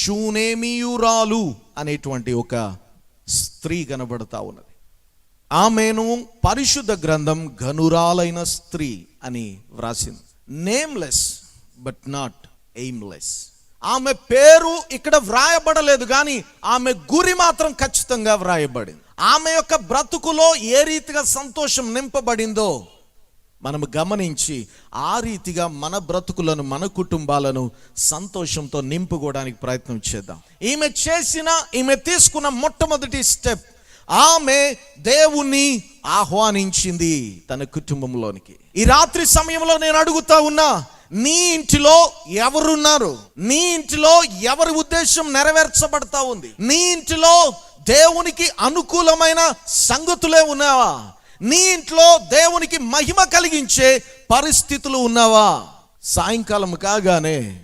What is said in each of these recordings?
షూనేమియురాలు అనేటువంటి ఒక స్త్రీ కనబడతా ఉన్నది. ఆమెను పరిశుద్ధ గ్రంథం ఘనురాలైన స్త్రీ అని వ్రాసింది. నేమ్లెస్ బట్ నాట్ ఎయిమ్లెస్ ఆమె పేరు ఇక్కడ వ్రాయబడలేదు కానీ ఆమె గురి మాత్రం ఖచ్చితంగా వ్రాయబడింది. ఆమె యొక్క బ్రతుకులో ఏ రీతిగా సంతోషం నింపబడిందో మనం గమనించి ఆ రీతిగా మన బ్రతుకులను మన కుటుంబాలను సంతోషంతో నింపుకోవడానికి ప్రయత్నం చేద్దాం. ఈమె చేసిన ఈమె తీసుకున్న మొట్టమొదటి స్టెప్ ఆమె దేవుణ్ణి ఆహ్వానించింది తన కుటుంబంలోనికి. ఈ రాత్రి సమయంలో నేను అడుగుతా ఉన్నా నీ ఇంటిలో ఎవరున్నారు? నీ ఇంటిలో ఎవరి ఉద్దేశం నెరవేర్చబడతా ఉంది? నీ ఇంటిలో దేవునికి అనుకూలమైన సంగతులే ఉన్నావా? నీ ఇంట్లో దేవునికి మహిమ కలిగించే పరిస్థితులు ఉన్నావా? సాయంకాలం కాగానే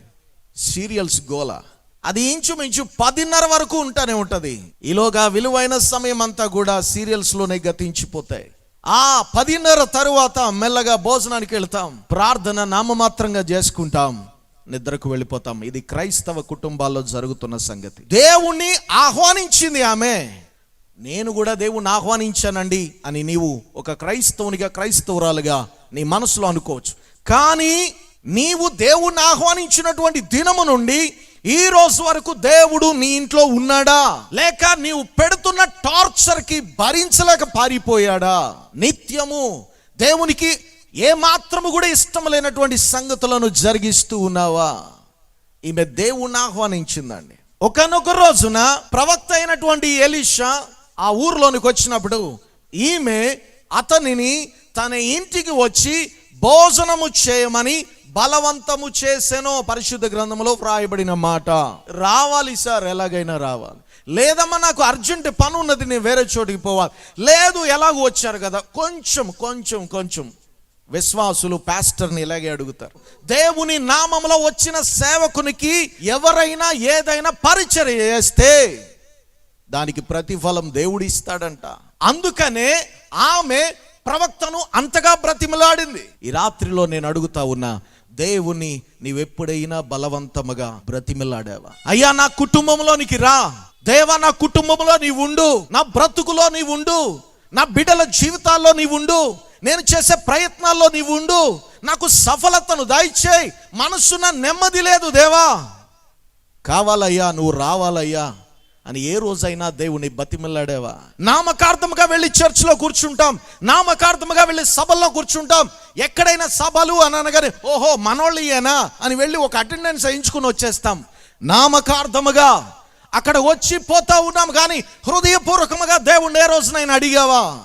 సీరియల్స్ గోల. అది ఇంచుమించు పదిన్నర వరకు ఉంటానే ఉంటుంది. ఈలోగా విలువైన సమయం అంతా కూడా సీరియల్స్లోనే గతించిపోతాయి. ఆ పదిన్నర తరువాత మెల్లగా భోజనానికి వెళ్తాం. ప్రార్థన నామమాత్రంగా చేసుకుంటాం. నిద్రకు వెళ్ళిపోతాం. ఇది క్రైస్తవ కుటుంబాల్లో జరుగుతున్న సంగతి. దేవుణ్ణి ఆహ్వానించింది ఆమె. నేను కూడా దేవుణ్ణి ఆహ్వానించానండి అని నీవు ఒక క్రైస్తవునిగా క్రైస్తవురాలుగా నీ మనసులో అనుకోవచ్చు. కానీ నీవు దేవుణ్ణి ఆహ్వానించినటువంటి దినము నుండి ఈ రోజు వరకు దేవుడు నీ ఇంట్లో ఉన్నాడా? లేక నీవు పెడుతున్న టార్చర్కి భరించలేక పారిపోయాడా? నిత్యము దేవునికి ఏ మాత్రము కూడా ఇష్టం లేనటువంటి సంగతులను జరిగిస్తూ ఉన్నావా? ఈమె దేవుణ్ణి ఆహ్వానించిందండి. ఒకనొక రోజున ప్రవక్త అయినటువంటి ఎలీషా ఆ ఊర్లోనికి వచ్చినప్పుడు ఈమె అతనిని తన ఇంటికి వచ్చి భోజనము చేయమని బలవంతము చేసెనో పరిశుద్ధ గ్రంథంలో వ్రాయబడిన మాట. రావాలి సార్ ఎలాగైనా రావాలి. లేదమ్మా నాకు అర్జెంట్ పని ఉన్నది నేను వేరే చోటికి పోవాలి. లేదు ఎలాగో వచ్చారు కదా. కొంచెం కొంచెం కొంచెం విశ్వాసులు పాస్టర్ని ఇలాగే అడుగుతారు. దేవుని నామంలో వచ్చిన సేవకునికి ఎవరైనా ఏదైనా పరిచయం చేస్తే దానికి ప్రతిఫలం దేవుడు ఇస్తాడంట అందుకనే ఆమె ప్రవక్తను అంతగా బ్రతిమలాడింది. ఈ రాత్రిలో నేను అడుగుతా ఉన్నా దేవుని నీవెప్పుడైనా బలవంతముగా బ్రతిమలాడావా? అయ్యా నా కుటుంబంలోనికి రా. దేవా నా కుటుంబంలో నీవు ఉండు నా బ్రతుకులో నీవు ఉండు నా బిడ్డల జీవితాల్లో నీవు ఉండు నేను చేసే ప్రయత్నాల్లో నీవు ఉండు నాకు సఫలతను దయచేయి మనసున నెమ్మది లేదు దేవా. కావాలయ్యా నువ్వు రావాలయ్యా. అని ఏ రోజైనా దేవుని బతిమిల్లాడేవా నామకార్థముగా వెళ్ళి చర్చిలో కూర్చుంటాం. నామకార్థముగా వెళ్ళి సభల్లో కూర్చుంటాం. ఎక్కడైనా సభలు అని అనగానే ఓహో మనోళ్ళయేనా అని వెళ్ళి ఒక అటెండెన్స్ వేయించుకుని వచ్చేస్తాం. నామకార్థముగా అక్కడ వచ్చి పోతా ఉన్నాం కానీ హృదయపూర్వకముగా దేవుణ్ణి ఏ రోజునైనా అడిగావా?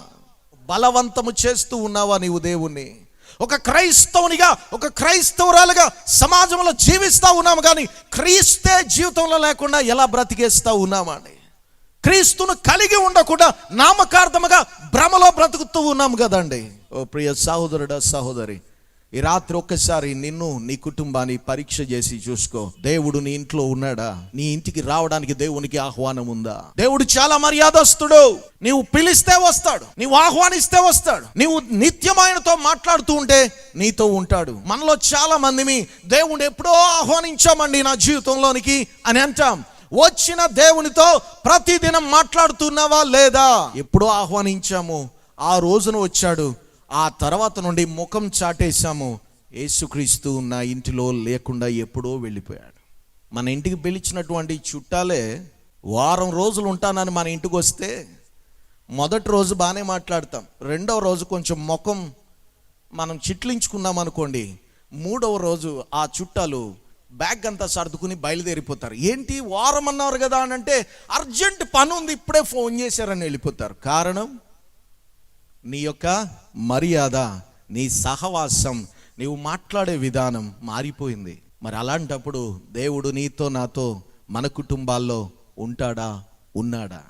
బలవంతము చేస్తూ ఉన్నావా నీవు దేవుణ్ణి? ఒక క్రైస్తవునిగా ఒక క్రైస్తవురాలుగా సమాజంలో జీవిస్తూ ఉన్నాము కానీ క్రీస్తే జీవితంలో లేకుండా ఎలా బ్రతికేస్తూ ఉన్నామని క్రీస్తును కలిగి ఉండకుండా నామకార్థముగా భ్రమలో బ్రతుకుతూ ఉన్నాము కదండి. ఓ ప్రియ సహోదరుడా సహోదరి ఈ రాత్రి ఒక్కసారి నిన్ను నీ కుటుంబాన్ని పరీక్ష చేసి చూసుకో. దేవుడు నీ ఇంట్లో ఉన్నాడా? నీ ఇంటికి రావడానికి దేవునికి ఆహ్వానం ఉందా? దేవుడు చాలా మర్యాదస్తుడు. నీవు పిలిస్తే వస్తాడు. నీవు ఆహ్వానిస్తే వస్తాడు. నీవు నిత్యం ఆయనతో మాట్లాడుతూ ఉంటే నీతో ఉంటాడు. మనలో చాలా మందిని దేవుడు ఎప్పుడో ఆహ్వానించామండి నా జీవితంలోనికి అని అంటాం. వచ్చిన దేవునితో ప్రతిదినం మాట్లాడుతున్నావా లేదా? ఎప్పుడో ఆహ్వానించాము. ఆ రోజున వచ్చాడు. ఆ తర్వాత నుండి ముఖం చాటేశాము. యేసుక్రీస్తు నా ఇంటిలో లేకుండా ఎప్పుడో వెళ్ళిపోయాడు. మన ఇంటికి పిలిచినటువంటి చుట్టాలే వారం రోజులు ఉంటానని మన ఇంటికి వస్తే మొదటి రోజు బాగానే మాట్లాడతాం. రెండవ రోజు కొంచెం ముఖం మనం చిట్లించుకున్నాం అనుకోండి మూడవ రోజు ఆ చుట్టాలు బ్యాగ్ అంతా సర్దుకుని బయలుదేరిపోతారు. ఏంటి? వారం అన్నారు కదా అని అంటే అర్జెంట్ పని ఉంది ఇప్పుడే ఫోన్ చేశారని వెళ్ళిపోతారు. కారణం? నీ యొక్క మర్యాద నీ సహవాసం నీవు మాట్లాడే విధానం మారిపోయింది. మరి అలాంటప్పుడు దేవుడు నీతో నాతో మన కుటుంబాల్లో ఉంటాడా? ఉన్నాడా?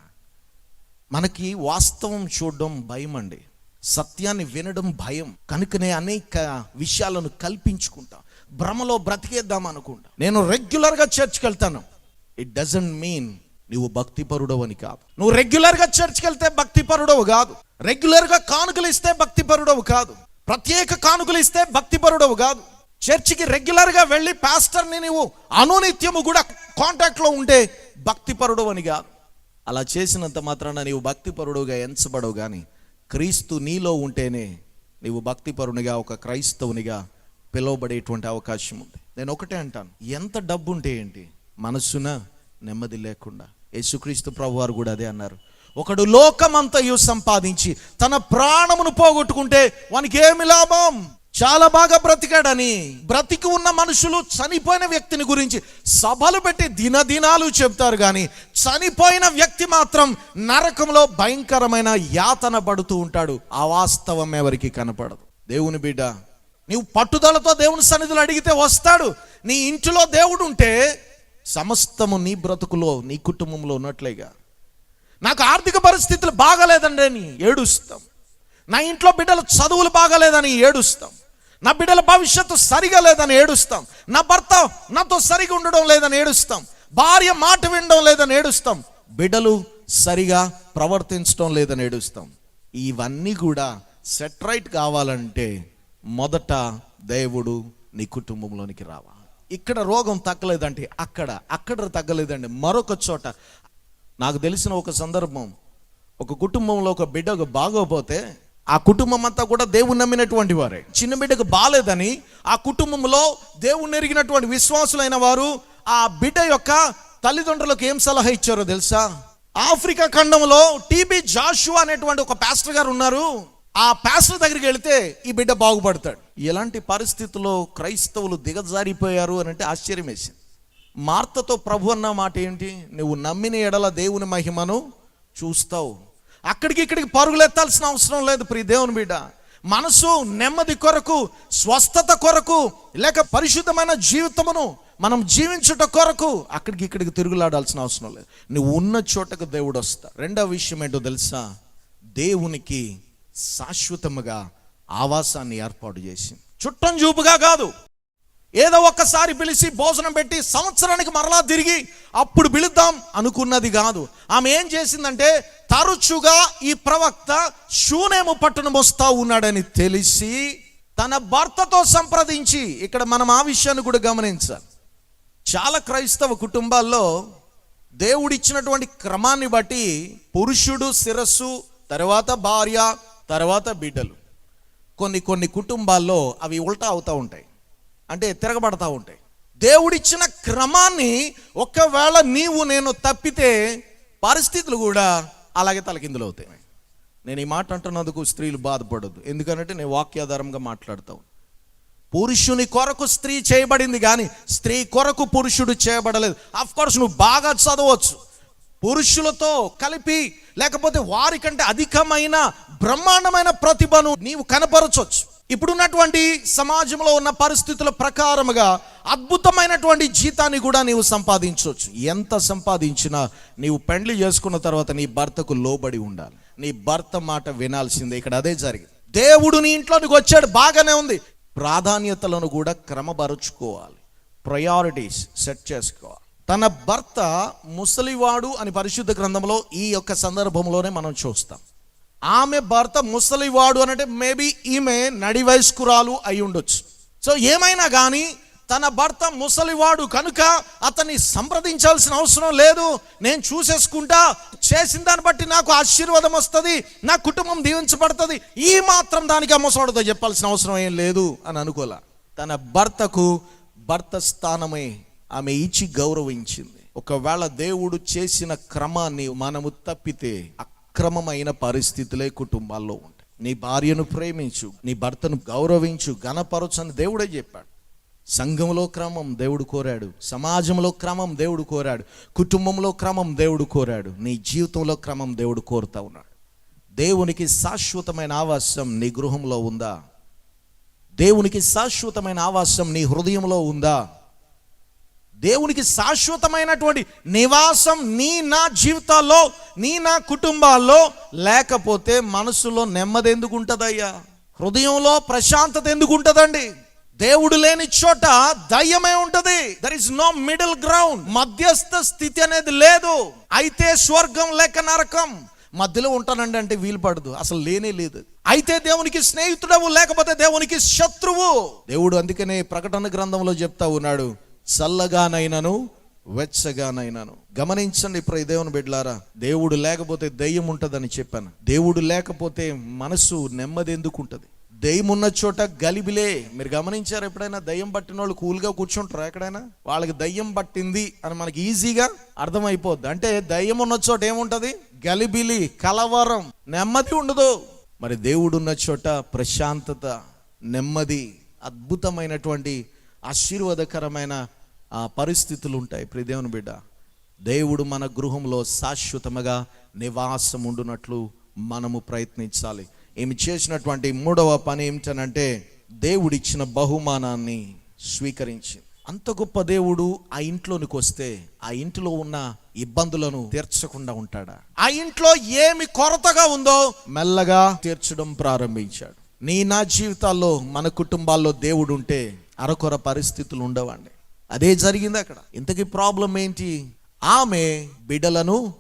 మనకి వాస్తవం చూడడం భయం అండి సత్యాన్ని వినడం భయం. కనుకనే అనేక విషయాలను కల్పించుకుంటాం. భ్రమలో బ్రతికేద్దాం అనుకుంటా. నేను రెగ్యులర్గా చర్చ్కి వెళ్తాను ఇట్ డజంట్ మీన్ నువ్వు భక్తిపరుడవని కాదు. నువ్వు రెగ్యులర్గా చర్చ్కి వెళ్తే భక్తిపరుడవు కాదు. రెగ్యులర్గా కానుకలు ఇస్తే భక్తిపరుడవు కాదు. ప్రత్యేక కానుకలు ఇస్తే భక్తిపరుడవు కాదు. చర్చికి రెగ్యులర్గా వెళ్ళి పాస్టర్ని నీవు అనునిత్యము కూడా కాంటాక్ట్లో ఉంటే భక్తిపరుడు అని కాదు. అలా చేసినంత మాత్రాన నీవు భక్తిపరుడుగా ఎంచబడవు కానీ క్రీస్తు నీలో ఉంటేనే నీవు భక్తిపరునిగా ఒక క్రైస్తవునిగా పిలువబడేటువంటి అవకాశం ఉంది. నేను ఒకటే అంటాను ఎంత డబ్బు ఉంటే ఏంటి? మనస్సున నెమ్మది లేకుండా. యేసుక్రీస్తు ప్రభు వారు కూడా అదే అన్నారు. ఒకడు లోకమంతయు సంపాదించి తన ప్రాణమును పోగొట్టుకుంటే వానికి ఏమి లాభం? చాలా బాగా బ్రతికాడని. బ్రతికి ఉన్న మనుషులు చనిపోయిన వ్యక్తిని గురించి సభలు పెట్టి దినదినాలు చెప్తారు కానీ చనిపోయిన వ్యక్తి మాత్రం నరకంలో భయంకరమైన యాతన పడుతూ ఉంటాడు. ఆ వాస్తవం ఎవరికి కనపడదు. దేవుని బిడ్డ నీవు పట్టుదలతో దేవుని సన్నిధులు అడిగితే వస్తాడు. నీ ఇంటిలో దేవుడు ఉంటే సమస్తము నీ బ్రతుకులో నీ కుటుంబంలో ఉన్నట్లేగా. నాకు ఆర్థిక పరిస్థితులు బాగలేదండి అని ఏడుస్తాం. నా ఇంట్లో బిడ్డల చదువులు బాగలేదని ఏడుస్తాం. నా బిడ్డల భవిష్యత్తు సరిగా లేదని ఏడుస్తాం. నా భర్త నాతో సరిగా ఉండడం లేదని ఏడుస్తాం. భార్య మాట వినడం లేదని ఏడుస్తాం. బిడ్డలు సరిగా ప్రవర్తించడం లేదని ఏడుస్తాం. ఇవన్నీ కూడా సెట్రైట్ కావాలంటే మొదట దేవుడు నీ కుటుంబంలోనికి రావాలి. ఇక్కడ రోగం తగ్గలేదంటే అక్కడ అక్కడ తగ్గలేదండి మరొక చోట నాకు తెలిసిన ఒక సందర్భం. ఒక కుటుంబంలో ఒక బిడ్డ బాగోపోతే ఆ కుటుంబం అంతా కూడా దేవుని నమ్మినటువంటి వారే. చిన్న బిడ్డకు బాలేదని ఆ కుటుంబంలో దేవుని ఎరిగినటువంటి విశ్వాసులైన వారు ఆ బిడ్డ యొక్క తల్లిదండ్రులకు ఏం సలహా ఇచ్చారో తెలుసా? ఆఫ్రికా ఖండంలో టీబీ జాషువా అనేటువంటి ఒక పాస్టర్ గారు ఉన్నారు. ఆ పాస్టర్ దగ్గరికి వెళితే ఈ బిడ్డ బాగుపడతాడు. ఎలాంటి పరిస్థితుల్లో క్రైస్తవులు దిగజారిపోయారు అని అంటే ఆశ్చర్యం వేసింది మార్తతో ప్రభు అన్న మాట ఏంటి? నువ్వు నమ్మిన ఎడల దేవుని మహిమను చూస్తావు. అక్కడికి ఇక్కడికి పరుగులెత్తాల్సిన అవసరం లేదు ప్రియ దేవుని బిడ్డ. మనసు నెమ్మది కొరకు స్వస్థత కొరకు లేక పరిశుద్ధమైన జీవితమును మనం జీవించుట కొరకు అక్కడికి ఇక్కడికి తిరుగులాడాల్సిన అవసరం లేదు. నువ్వు ఉన్న చోటకు దేవుడు వస్తా. రెండవ విషయం ఏంటో తెలుసా? దేవునికి శాశ్వతముగా ఆవాసాన్ని ఏర్పాటు చేసింది. చుట్టం చూపుగా కాదు. ఏదో ఒక్కసారి పిలిచి భోజనం పెట్టి సంవత్సరానికి మరలా తిరిగి అప్పుడు పిలుద్దాం అనుకున్నది కాదు. ఆమె ఏం చేసిందంటే తరచుగా ఈ ప్రవక్త శూనేము పట్టణం వస్తా ఉన్నాడని తెలిసి తన భర్తతో సంప్రదించి ఇక్కడ మనం ఆ విషయాన్ని కూడా గమనించాలి. చాలా క్రైస్తవ కుటుంబాల్లో దేవుడిచ్చినటువంటి క్రమాన్ని బట్టి పురుషుడు శిరస్సు తర్వాత భార్య తర్వాత బిడ్డలు. కొన్ని కొన్ని కుటుంబాల్లో అవి ఉల్టా అవుతూ ఉంటాయి. అంటే తిరగబడతా ఉంటాయి. దేవుడిచ్చిన క్రమాన్ని ఒకవేళ నీవు నేను తప్పితే పరిస్థితులు కూడా అలాగే తలకిందులు అవుతాయి. నేను ఈ మాట అంటున్నందుకు స్త్రీలు బాధపడద్దు. ఎందుకంటే నేను వాక్యాధారంగా మాట్లాడతాను పురుషుని కొరకు స్త్రీ చేయబడింది కానీ స్త్రీ కొరకు పురుషుడు చేయబడలేదు. అఫ్ కోర్స్ నువ్వు బాగా చదవచ్చు. పురుషులతో కలిపి లేకపోతే వారికంటే అధికమైన బ్రహ్మాండమైన ప్రతిభను నీవు కనపరచవచ్చు ఇప్పుడున్నటువంటి సమాజంలో ఉన్న పరిస్థితుల ప్రకారముగా అద్భుతమైనటువంటి జీతాన్ని కూడా నీవు సంపాదించవచ్చు. ఎంత సంపాదించినా నీవు పెండ్లి చేసుకున్న తర్వాత నీ భర్తకు లోబడి ఉండాలి. నీ భర్త మాట వినాల్సిందే. ఇక్కడ అదే జరిగింది. దేవుడు నీ ఇంట్లోనికి వచ్చాడు బాగానే ఉంది. ప్రాధాన్యతలను కూడా క్రమపరుచుకోవాలి ప్రయారిటీస్ సెట్ చేసుకోవాలి. తన భర్త ముసలివాడు అని పరిశుద్ధ గ్రంథంలో ఈ యొక్క సందర్భంలోనే మనం చూస్తాం. ఆమె భర్త ముసలివాడు అనంటే మేబీ ఈమె నడి వయస్కురాలు అయి ఉండొచ్చు. సో ఏమైనా కానీ తన భర్త ముసలివాడు కనుక అతన్ని సంప్రదించాల్సిన అవసరం లేదు నేను చూసేసుకుంటా చేసిన దాన్ని బట్టి నాకు ఆశీర్వాదం వస్తుంది నా కుటుంబం దీవించబడుతుంది ఈ మాత్రం దానికి అమ్మసోడతో చెప్పాల్సిన అవసరం ఏం లేదు అని అనుకోలే. తన భర్తకు భర్త స్థానమే ఆమె ఇచ్చి గౌరవించింది. ఒకవేళ దేవుడు చేసిన క్రమాన్ని మనము తప్పితే అక్రమమైన పరిస్థితులే కుటుంబాల్లో ఉంటాయి. నీ భార్యను ప్రేమించు నీ భర్తను గౌరవించు ఘనపరచని దేవుడే చెప్పాడు. సంఘంలో క్రమం దేవుడు కోరాడు సమాజంలో క్రమం దేవుడు కోరాడు కుటుంబంలో క్రమం దేవుడు కోరాడు నీ జీవితంలో క్రమం దేవుడు కోరుతా ఉన్నాడు. దేవునికి శాశ్వతమైన ఆవాసం నీ గృహంలో ఉందా? దేవునికి శాశ్వతమైన ఆవాసం నీ హృదయంలో ఉందా? దేవునికి శాశ్వతమైనటువంటి నివాసం నీ నా జీవితాల్లో నీ నా కుటుంబాల్లో లేకపోతే మనసులో నెమ్మది ఎందుకు ఉంటుందయ్యా హృదయంలో ప్రశాంతత ఎందుకు ఉంటుందండి దేవుడు లేని చోట దయ్యమే ఉంటది. There is no middle ground మధ్యస్థ స్థితి అనేది లేదు. అయితే స్వర్గం లేక నరకం. మధ్యలో ఉంటానండి అంటే వీలు పడదు. అసలు లేనే లేదు. అయితే దేవునికి స్నేహితుడవు లేకపోతే దేవునికి శత్రువు. దేవుడు అందుకనే ప్రకటన గ్రంథంలో చెప్తా ఉన్నాడు. చల్లగానైనను వెచ్చగానైనాను. గమనించండి ఇప్పుడు ఈ దేవుని బిడ్డలారా దేవుడు లేకపోతే దయ్యం ఉంటుందని చెప్పాను. దేవుడు లేకపోతే మనసు నెమ్మది ఎందుకు ఉంటుంది దయ్యం ఉన్న చోట గలిబిలే. మీరు గమనించారు ఎప్పుడైనా దయ్యం పట్టిన వాళ్ళు కూల్గా కూర్చుంటారు ఎక్కడైనా? వాళ్ళకి దయ్యం పట్టింది అని మనకి ఈజీగా అర్థమైపోద్ది. అంటే దయ్యం ఉన్న చోట ఏముంటది? గలిబిలి కలవరం. నెమ్మది ఉండదు. మరి దేవుడు ఉన్న చోట ప్రశాంతత నెమ్మది అద్భుతమైనటువంటి ఆశీర్వాదకరమైన ఆ పరిస్థితులు ఉంటాయి ప్రిదేవుని బిడ్డ దేవుడు మన గృహంలో శాశ్వతముగా నివాసం ఉండునట్లు మనము ప్రయత్నించాలి. ఏమి చేసినటువంటి మూడవ పని ఏమిటనంటే దేవుడిచ్చిన బహుమానాన్ని స్వీకరించి. అంత గొప్ప దేవుడు ఆ ఇంట్లోనికి వస్తే ఆ ఇంటిలో ఉన్న ఇబ్బందులను తీర్చకుండా ఉంటాడా? ఆ ఇంట్లో ఏమి కొరతగా ఉందో మెల్లగా తీర్చడం ప్రారంభించాడు. నీ నా జీవితాల్లో మన కుటుంబాల్లో దేవుడు ఉంటే అరకొర పరిస్థితులు ఉండవండి. అదే జరిగింది అక్కడ. ఇంతకీ ప్రాబ్లం ఏంటి? ఆమె బిడలను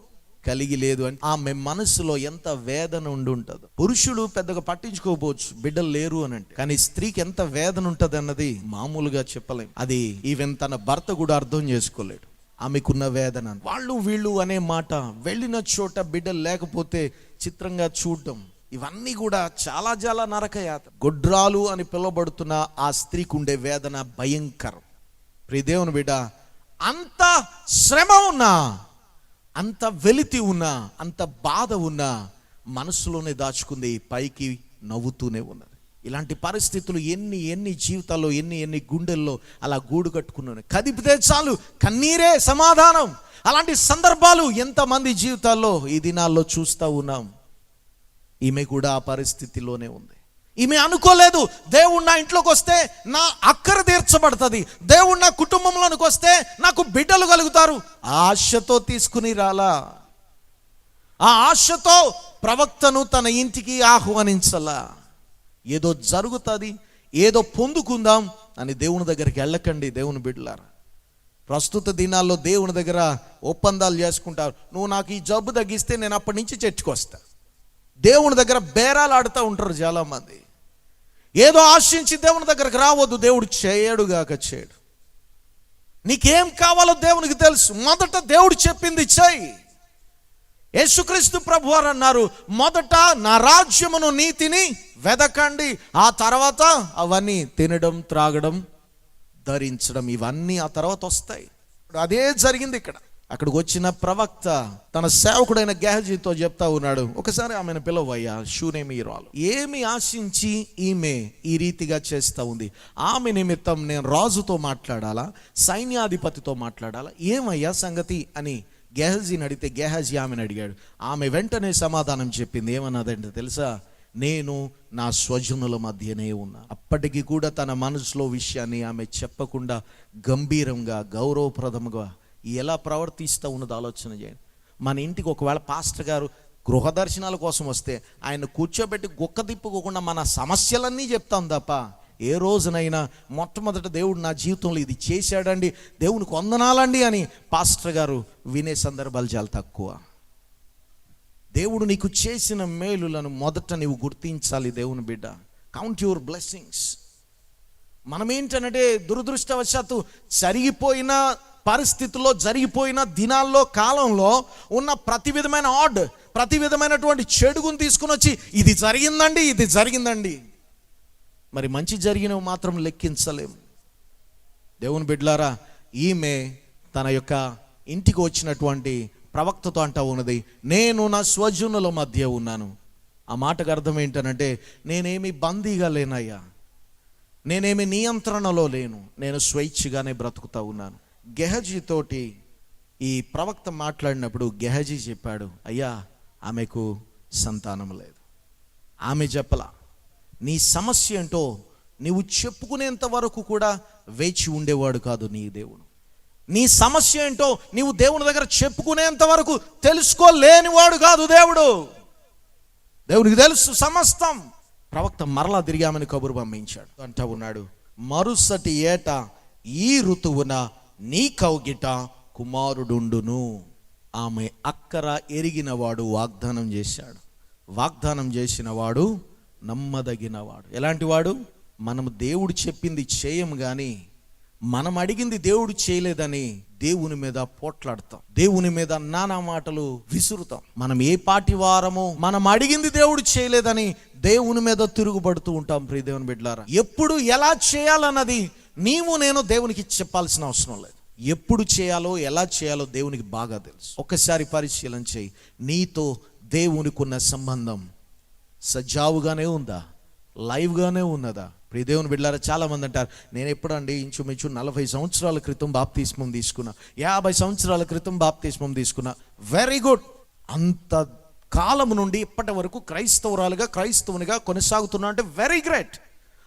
కలిగి లేదు అని. ఆమె మనసులో ఎంత వేదన ఉండి ఉంటుంది. పురుషుడు పెద్దగా పట్టించుకోకపోవచ్చు. బిడ్డలు లేరు అని అంటే. కానీ స్త్రీకి ఎంత వేదన ఉంటుంది అన్నది మామూలుగా చెప్పలేం. అది ఈవెన్ తన భర్త కూడా అర్థం చేసుకోలేడు. ఆమెకున్న వేదన. వాళ్ళు వీళ్ళు అనే మాట వెళ్ళిన చోట బిడ్డలు లేకపోతే చిత్రంగా చూడటం ఇవన్నీ కూడా చాలా చాలా నరకయాత. గొడ్రాలు అని పిలువబడుతున్న ఆ స్త్రీకి ఉండే వేదన భయంకరం. ప్రియదేవుని బిడ్డ అంత శ్రమ ఉన్నా అంత వెలితి ఉన్నా అంత బాధ ఉన్నా మనసులోనే దాచుకుంది పైకి నవ్వుతూనే ఉన్నది. ఇలాంటి పరిస్థితులు ఎన్ని ఎన్ని జీవితాల్లో ఎన్ని ఎన్ని గుండెల్లో అలా గూడు కట్టుకున్నాను కదిపితే చాలు కన్నీరే సమాధానం. అలాంటి సందర్భాలు ఎంతమంది జీవితాల్లో ఈ దినాల్లో చూస్తూ ఉన్నాం. ఈమె కూడా ఆ పరిస్థితిలోనే ఉంది. ఈమె అనుకోలేదు దేవుడు నా ఇంట్లోకి వస్తే నా అక్కర తీర్చబడుతుంది. దేవుడు నా కుటుంబంలోనికి వస్తే నాకు బిడ్డలు కలుగుతారు. ఆశతో తీసుకుని రాలా. ఆ ఆశతో ప్రవక్తను తన ఇంటికి ఆహ్వానించలా. ఏదో జరుగుతుంది ఏదో పొందుకుందాం అని దేవుని దగ్గరికి వెళ్ళకండి దేవుని బిడ్డలారా. ప్రస్తుత దినాల్లో దేవుని దగ్గర ఒప్పందాలు చేసుకుంటారు. నువ్వు నాకు ఈ జబ్బు తగ్గిస్తే నేను అప్పటి నుంచి చర్చకు వస్తాను దేవుని దగ్గర బేరాలు ఆడుతూ ఉంటారు చాలామంది. ఏదో ఆశించి దేవుని దగ్గరకు రావద్దు దేవుడు చేయడుగాక చేయడు. నీకేం కావాలో దేవునికి తెలుసు. మొదట దేవుడు చెప్పింది చేయి యేసుక్రీస్తు ప్రభు వారు అన్నారు మొదట నా రాజ్యమును నీతిని వెదకండి ఆ తర్వాత అవన్నీ తినడం త్రాగడం ధరించడం ఇవన్నీ ఆ తర్వాత వస్తాయి. అదే జరిగింది ఇక్కడ. అక్కడికి వచ్చిన ప్రవక్త తన సేవకుడైన గెహజీతో చెప్తా ఉన్నాడు. ఒకసారి ఆమెను పిలవయ్యా షూనేమి రాలు. ఏమి ఆశించి ఈమె ఈ రీతిగా చేస్తూ ఉంది? ఆమె నిమిత్తం నేను రాజుతో మాట్లాడాలా? సైన్యాధిపతితో మాట్లాడాలా? ఏమయ్యా సంగతి అని గెహజీని అడిగితే గెహజీ ఆమెను అడిగాడు. ఆమె వెంటనే సమాధానం చెప్పింది. ఏమన్నదంటే తెలుసా? నేను నా స్వజనుల మధ్యనే ఉన్నా. అప్పటికి కూడా తన మనసులో విషయాన్ని ఆమె చెప్పకుండా గంభీరంగా గౌరవప్రదముగా ఎలా ప్రవర్తిస్తూ ఉన్నది ఆలోచన చేయండి. మన ఇంటికి ఒకవేళ పాస్టర్ గారు గృహ దర్శనాల కోసం వస్తే ఆయన కూర్చోబెట్టి గుక్క తిప్పుకోకుండా మన సమస్యలన్నీ చెప్తాం తప్ప ఏ రోజునైనా మొట్టమొదట దేవుడు నా జీవితంలో ఇది చేశాడండి దేవునికి వందనాలండి అని పాస్టర్ గారు వినే సందర్భాలు చాలా తక్కువ. దేవుడు నీకు చేసిన మేలులను మొదట నీవు గుర్తించాలి దేవుని బిడ్డ. కౌంట్ యువర్ బ్లెస్సింగ్స్ మనం ఏంటంటే దురదృష్టవశాత్తు సరిగిపోయినా పరిస్థితుల్లో జరిగిపోయిన దినాల్లో కాలంలో ఉన్న ప్రతి విధమైన ఆడ్ ప్రతి విధమైనటువంటి చెడుగును తీసుకుని వచ్చి ఇది జరిగిందండి ఇది జరిగిందండి. మరి మంచి జరిగినవి మాత్రం లెక్కించలేము. దేవుని బిడ్లారా ఈమె తన యొక్క ఇంటికి వచ్చినటువంటి ప్రవక్తతో అంటా ఉన్నది నేను నా స్వజనుల మధ్య ఉన్నాను. ఆ మాటకు అర్థం ఏంటనంటే నేనేమి బందీగా లేనయ్యా. నేనేమి నియంత్రణలో లేను. నేను స్వేచ్ఛగానే బ్రతుకుతా ఉన్నాను. గెహజీతోటి ఈ ప్రవక్త మాట్లాడినప్పుడు గెహజీ చెప్పాడు అయ్యా ఆమెకు సంతానం లేదు. ఆమె చెప్పలా. నీ సమస్య ఏంటో నీవు చెప్పుకునేంత వరకు కూడా వేచి ఉండేవాడు కాదు నీ దేవుడు. నీ సమస్య ఏంటో నీవు దేవుని దగ్గర చెప్పుకునేంత వరకు తెలుసుకోలేనివాడు కాదు దేవుడు. దేవునికి తెలుసు సమస్తం. ప్రవక్త మరలా తిరిగామని కబురు పంపించాడు. అంటా ఉన్నాడు మరుసటి ఏట ఈ ఋతువున నీ కౌగిట కుమారుడుండును. ఆమె అక్కర ఎరిగినవాడు వాగ్దానం చేశాడు. వాగ్దానం చేసినవాడు నమ్మదగినవాడు. ఎలాంటి వాడు? మనం దేవుడు చెప్పింది చేయం కానీ మనం అడిగింది దేవుడు చేయలేదని దేవుని మీద పోట్లాడతాం. దేవుని మీద నానా మాటలు విసురుతాం. మనం ఏ పాటి వారమో మనం అడిగింది దేవుడు చేయలేదని దేవుని మీద తిరుగుబడుతూ ఉంటాం ప్రియదేవుని బిడ్డలారా. ఎప్పుడు ఎలా చేయాలన్నది నీవు నేను దేవునికి చెప్పాల్సిన అవసరం లేదు. ఎప్పుడు చేయాలో ఎలా చేయాలో దేవునికి బాగా తెలుసు. ఒక్కసారి పరిశీలన చేయి. నీతో దేవునికి ఉన్న సంబంధం సజావుగానే ఉందా? లైవ్గానే ఉన్నదా? ప్రియ దేవుని బిడ్డారా చాలామంది అంటారు నేను ఎప్పుడండి ఇంచుమించు నలభై సంవత్సరాల క్రితం బాప్తిస్మం తీసుకున్నా? యాభై సంవత్సరాల క్రితం బాప్తిస్మం తీసుకున్నా? వెరీ గుడ్ అంత కాలం నుండి ఇప్పటి వరకు క్రైస్తవురాలుగా క్రైస్తవునిగా కొనసాగుతున్నా అంటే వెరీ గ్రేట్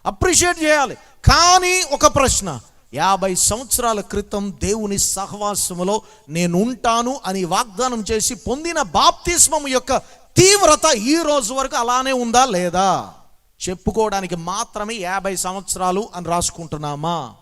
అప్రిషియేట్ చేయాలి. కానీ ఒక ప్రశ్న యాభై సంవత్సరాల క్రితం దేవుని సహవాసములో నేను ఉంటాను అని వాగ్దానం చేసి పొందిన బాప్తిస్మం యొక్క తీవ్రత ఈ రోజు వరకు అలానే ఉందా లేదా? చెప్పుకోవడానికి మాత్రమే యాభై సంవత్సరాలు అని రాసుకుంటున్నామా?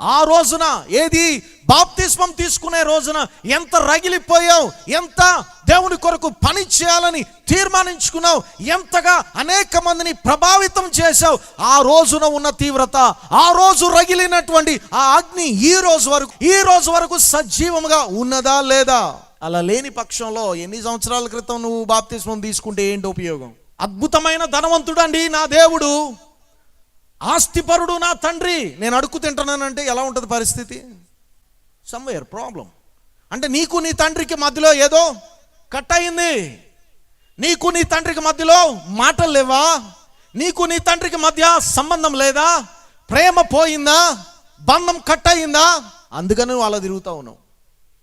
ఆ రోజున ఏది బాప్తిస్మం తీసుకునే రోజున ఎంత రగిలిపోయావు ఎంత దేవుని కొరకు పని చేయాలని తీర్మానించుకున్నావు ఎంతగా అనేక మందిని ప్రభావితం చేశావు ఆ రోజున ఉన్న తీవ్రత ఆ రోజు రగిలినటువంటి ఆ అగ్ని ఈ రోజు వరకు ఈ రోజు వరకు సజీవముగా ఉన్నదా లేదా? అలా లేని పక్షంలో ఎన్ని సంవత్సరాల క్రితం నువ్వు బాప్తిస్మం తీసుకుంటే ఏంటి ఉపయోగం? అద్భుతమైన ధనవంతుడండి నా దేవుడు. ఆస్తిపరుడు నా తండ్రి. నేను అడుక్కు తింటున్నానంటే ఎలా ఉంటుంది పరిస్థితి? సమ్వేర్ ప్రాబ్లం అంటే నీకు నీ తండ్రికి మధ్యలో ఏదో కట్ అయింది నీకు నీ తండ్రికి మధ్యలో మాటలు లేవా? నీకు నీ తండ్రికి మధ్య సంబంధం లేదా? ప్రేమ పోయిందా? బంధం కట్ అయిందా అందుకని వాళ్ళ తిరుగుతూ తిరుగుతా ఉన్నావు.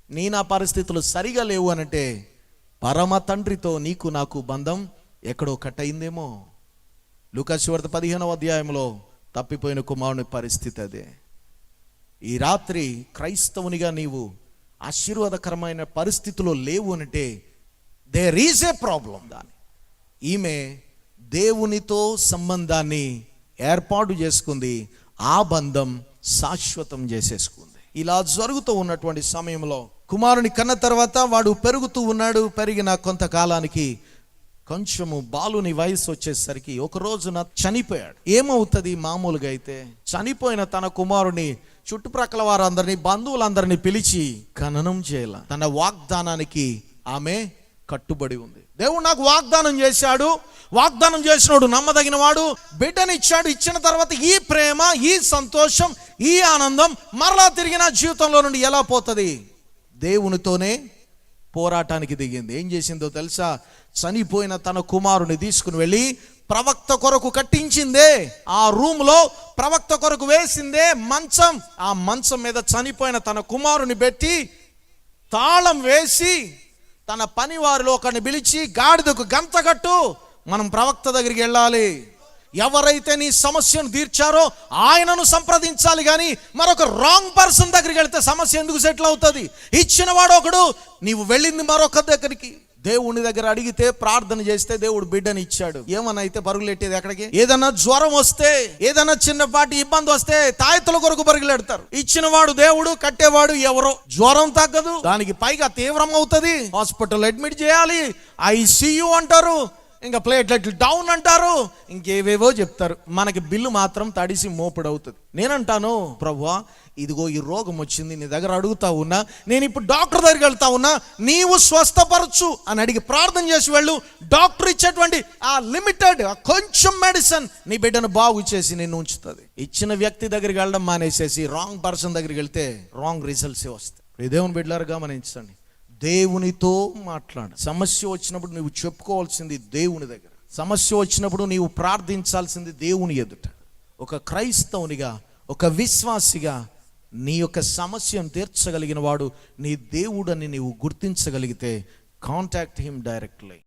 నీ నా పరిస్థితులు సరిగా లేవు అనంటే పరమ తండ్రితో నీకు నాకు బంధం ఎక్కడో కట్ అయిందేమో లూకాశివార్త పదిహేనవ అధ్యాయంలో తప్పిపోయిన కుమారుని పరిస్థితి అదే. ఈ రాత్రి క్రైస్తవునిగా నీవు ఆశీర్వాదకరమైన పరిస్థితిలో లేవు అంటే దేర్ ఈజ్ ఏ ప్రాబ్లం దాని. ఈమె దేవునితో సంబంధాన్ని ఏర్పాటు చేసుకుంది ఆ బంధం శాశ్వతం చేసేసుకుంది. ఇలా జరుగుతూ ఉన్నటువంటి సమయంలో కుమారుని కన్న తర్వాత వాడు పెరుగుతూ ఉన్నాడు పెరిగిన కొంతకాలానికి కొంచెము బాలుని వయసు వచ్చేసరికి ఒక రోజున చనిపోయాడు. ఏమవుతుంది మామూలుగా అయితే? చనిపోయిన తన కుమారుని చుట్టుప్రక్కల వారందరినీ బంధువులందరినీ పిలిచి ఖననం చేయాల. తన వాగ్దానానికి ఆమె కట్టుబడి ఉంది. దేవుడు నాకు వాగ్దానం చేశాడు. వాగ్దానం చేసినోడు నమ్మదగిన వాడు బిడ్డనిచ్చాడు. ఇచ్చిన తర్వాత ఈ ప్రేమ ఈ సంతోషం ఈ ఆనందం మరలా తిరిగి నా జీవితంలో నుండి ఎలా పోతుంది? దేవునితోనే పోరాటానికి దిగింది. ఏం చేసిందో తెలుసా? చనిపోయిన తన కుమారుని తీసుకుని వెళ్ళి ప్రవక్త కొరకు కట్టించిందే. ఆ రూమ్లో ప్రవక్త కొరకు వేసిందే మంచం. ఆ మంచం మీద చనిపోయిన తన కుమారుని పెట్టి తాళం వేసి తన పని వారిలో ఒకరిని పిలిచి గాడిదకు గంత కట్టు. మనం ప్రవక్త దగ్గరికి వెళ్ళాలి. ఎవరైతే నీ సమస్యను తీర్చారో ఆయనను సంప్రదించాలి కానీ మరొక రాంగ్ పర్సన్ దగ్గరికి వెళ్తే సమస్య ఎందుకు సెటిల్ అవుతుంది? ఇచ్చిన వాడు ఒకడు నీవు వెళ్ళింది మరొక దగ్గరికి. దేవుని దగ్గర అడిగితే ప్రార్థన చేస్తే దేవుడు బిడ్డని ఇచ్చాడు. ఏమన్నా అయితే పరుగులెట్టేది ఎక్కడికి ఏదన్నా జ్వరం వస్తే ఏదన్నా చిన్నపాటి ఇబ్బంది వస్తే తాయెత్తుల కొరకు పరుగులెడతారు ఇచ్చిన వాడు దేవుడు కట్టేవాడు ఎవరో. జ్వరం తగ్గదు. దానికి పైగా తీవ్రం అవుతుంది. హాస్పిటల్ అడ్మిట్ చేయాలి. ఐసీయూ అంటారు. ఇంకా ప్లేట్లెట్లు డౌన్ అంటారు. ఇంకేవేవో చెప్తారు. మనకి బిల్లు మాత్రం తడిసి మోపుడవుతుంది. నేనంటాను ప్రభువా ఇదిగో ఈ రోగం వచ్చింది నీ దగ్గర అడుగుతా ఉన్నా నేను ఇప్పుడు డాక్టర్ దగ్గరికి వెళ్తా ఉన్నా నీవు స్వస్థపరచు అని అడిగి ప్రార్థన చేసి వెళ్ళు. డాక్టర్ ఇచ్చేటువంటి ఆ లిమిటెడ్ కొంచెం మెడిసిన్ నీ బిడ్డను బాగు చేసి నిన్ను ఉంచుతుంది. ఇచ్చిన వ్యక్తి దగ్గరికి వెళ్ళడం మానేసేసి రాంగ్ పర్సన్ దగ్గరికి వెళ్తే రాంగ్ రిజల్ట్సే వస్తాయి. దేవుని బిడ్డలారు గమనించండి. దేవునితో మాట్లాడు. సమస్య వచ్చినప్పుడు నువ్వు చెప్పుకోవాల్సింది దేవుని దగ్గర. సమస్య వచ్చినప్పుడు నీవు ప్రార్థించాల్సింది దేవుని ఎదుట. ఒక క్రైస్తవునిగా ఒక విశ్వాసిగా నీ యొక్క సమస్యను తీర్చగలిగిన వాడు నీ దేవుడని నీవు గుర్తించగలిగితే కాంటాక్ట్ హిమ్ డైరెక్ట్లీ